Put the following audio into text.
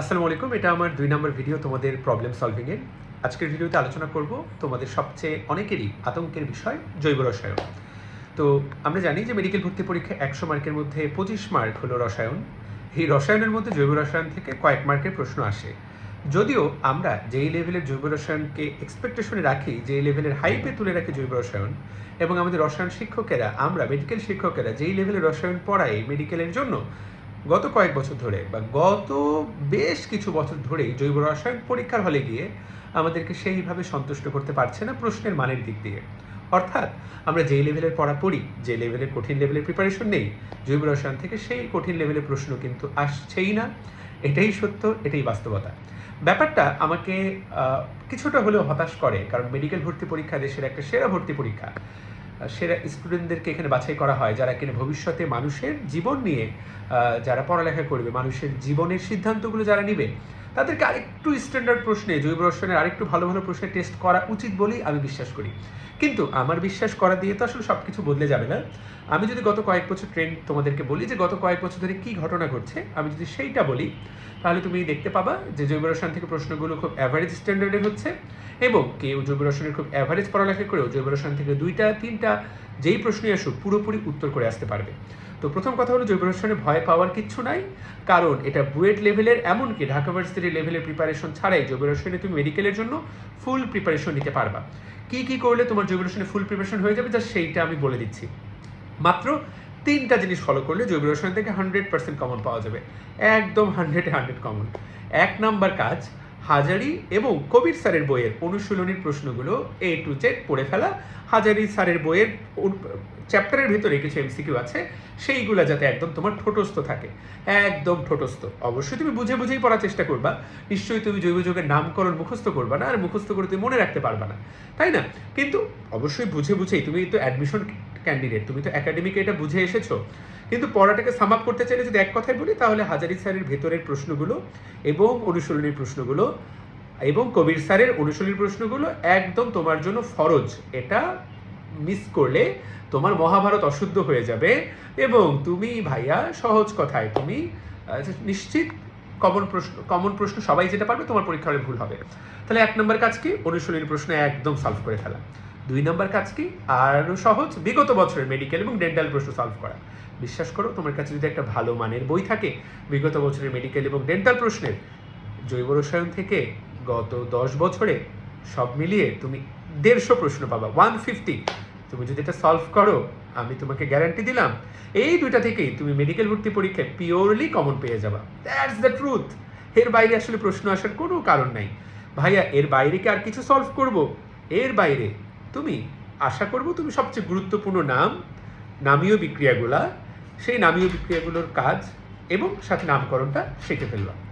আসসালামু আলাইকুম, এটা আমার দুই নম্বর ভিডিও তোমাদের প্রবলেম সলভিংয়ের আজকের ভিডিওতে আলোচনা করব তোমাদের সবচেয়ে অনেকেরই আতঙ্কের বিষয় জৈব রসায়ন। তো আমরা জানি যে মেডিকেল ভর্তি পরীক্ষা একশো মার্কের মধ্যে পঁচিশ মার্ক হলো রসায়ন। এই রসায়নের মধ্যে জৈব রসায়ন থেকে কয়েক মার্কের প্রশ্ন আসে। যদিও আমরা যেই লেভেলের জৈব রসায়নকে এক্সপেকটেশনে রাখি, যেই লেভেলের হাইপে তুলে রাখি জৈব রসায়ন, এবং আমাদের রসায়ন শিক্ষকেরা, আমরা মেডিকেল শিক্ষকেরা যেই লেভেলের রসায়ন পড়াই মেডিকেলের জন্য গত কয়েক বছর ধরে বা গত বেশ কিছু বছর ধরেই জৈব রসায়ন পরীক্ষার হলে গিয়ে আমাদেরকে সেইভাবে সন্তুষ্ট করতে পারছে না প্রশ্নের মানের দিক দিয়ে। অর্থাৎ আমরা যেই লেভেলের পড়া পড়ি, যে লেভেলের কঠিন লেভেলের প্রিপারেশন নেই, জৈব রসায়ন থেকে সেই কঠিন লেভেলের প্রশ্ন কিন্তু আসছেই না। এটাই সত্য, এটাই বাস্তবতা। ব্যাপারটা আমাকে কিছুটা হলেও হতাশ করে, কারণ মেডিকেল ভর্তি পরীক্ষা দেশের একটা সেরা ভর্তি পরীক্ষা। সেরা স্টুডেন্টদেরকে এখানে বাছাই করা হয়, যারা কিনা ভবিষ্যতে মানুষের জীবন নিয়ে যারা পড়ালেখা করবে, মানুষের জীবনের সিদ্ধান্তগুলো যারা নিবে তাদেরকে আরেকটু স্ট্যান্ডার্ড প্রশ্নে, জৈব রসায়নের আরেকটু ভালো ভালো প্রশ্নে টেস্ট করা উচিত বলেই আমি বিশ্বাস করি। কিন্তু আমার বিশ্বাস করা দিয়ে তো আসলে সব কিছু বদলে যাবে না। আমি যদি গত কয়েক বছর ট্রেন্ড তোমাদেরকে বলি যে গত কয়েক বছর ধরে কী ঘটনা ঘটছে, আমি যদি সেইটা বলি, তাহলে তুমি দেখতে পাবা যে জৈব রসায়ন থেকে প্রশ্নগুলো খুব অ্যাভারেজ স্ট্যান্ডার্ডের হচ্ছে এবং কেউ জৈব রসায়নের খুব অ্যাভারেজ পড়ালেখা করেও জৈব রসায়ন থেকে দুইটা, তিনটা যেই প্রশ্নই আসুক, পুরোপুরি উত্তর করে আসতে পারবে। তো প্রথম কথা হলো, জৈব রসায়নে ভয় পাওয়ার কিচ্ছু নাই, কারণ এটা বুয়েট লেভেলের, এমনকি ঢাকা ভার্সিটি লেভেলের প্রিপারেশন ছাড়াই জৈব রসায়নে তুমি মেডিকেলের জন্য ফুল প্রিপারেশন নিতে পারবা। কি কি করলে তোমার জৈব রসায়নে ফুল প্রিপারেশন হয়ে যাবে যা সেইটা আমি বলে দিচ্ছি। মাত্র তিনটা জিনিস ফলো করলে জৈব রসায়ন থেকে হান্ড্রেড পার্সেন্ট কমন পাওয়া যাবে। একদম হান্ড্রেডে হান্ড্রেড কমন এক নাম্বার কাজ হাজারি এবং কবির স্যারের বইয়ের অনুশীলনীর প্রশ্নগুলো এ টু জেড পড়ে ফেলা। হাজারি স্যারের বইয়ের চ্যাপ্টারের ভিতরে কিছু এমসিকিউ আছে, সেইগুলো যাতে একদম তোমার ঠোঁটস্থ থাকে। একদম ঠোঁটস্থ। অবশ্যই তুমি বুঝে বুঝেই পড়ার চেষ্টা করবা। নিশ্চয়ই তুমি জৈব যুগের নামকরণ মুখস্থ করবা না, আর মুখস্থ করে তুমি মনে রাখতে পারবা না। তাই না? কিন্তু অবশ্যই বুঝে বুঝেই তুমি তো অ্যাডমিশন ক্যান্ডিডেট তুমি তো একাডেমিকে এটা বুঝে এসেছ। কিন্তু পড়াটাকে সাম আপ করতে চাইলে যদি এক কথায় বলি, তাহলে হাজারি স্যারের ভেতরের প্রশ্নগুলো এবং অনুশীলনীর প্রশ্নগুলো এবং কবির স্যারের অনুশীলনীর প্রশ্নগুলো একদম তোমার জন্য ফরজ। এটা মিস করলে তোমার মহাভারত অশুদ্ধ হয়ে যাবে এবং তুমি ভাইয়া সহজ কথায় তুমি নিশ্চিত কমন প্রশ্ন কমন প্রশ্ন সবাই যেটা পারবে তোমার পরীক্ষা ভুল হবে। তাহলে এক নম্বর কাজ কি? অনুশীলনীর প্রশ্ন একদম সলভ করে ফেলা। দুই নম্বর কাজ কি? আরও সহজ, বিগত বছরের মেডিকেল এবং ডেন্টাল প্রশ্ন সলভ করা। বিশ্বাস করো, তোমার কাছে যদি একটা ভালো মানের বই থাকে, বিগত বছরের মেডিকেল এবং ডেন্টাল প্রশ্নের, জৈব রসায়ন থেকে গত দশ বছরে সব মিলিয়ে তুমি দেড়শো প্রশ্ন পাবা ওয়ান ফিফটি তুমি যদি এটা সলভ করো, আমি তোমাকে গ্যারান্টি দিলাম, এই দুইটা থেকেই তুমি মেডিকেল ভর্তি পরীক্ষায় পিওরলি কমন পেয়ে যাবা। দ্যাটস দ্য ট্রুথ এর বাইরে আসলে প্রশ্ন আসার কোনো কারণ নাই। ভাইয়া, এর বাইরে কি আর কিছু সলভ করব? এর বাইরে তুমি, আশা করব তুমি সবচেয়ে গুরুত্বপূর্ণ নাম, নামীয় বিক্রিয়াগুলা, সেই নামীয় বিক্রিয়াগুলোর কাজ এবং সাথে নামকরণটা শিখে ফেলবা।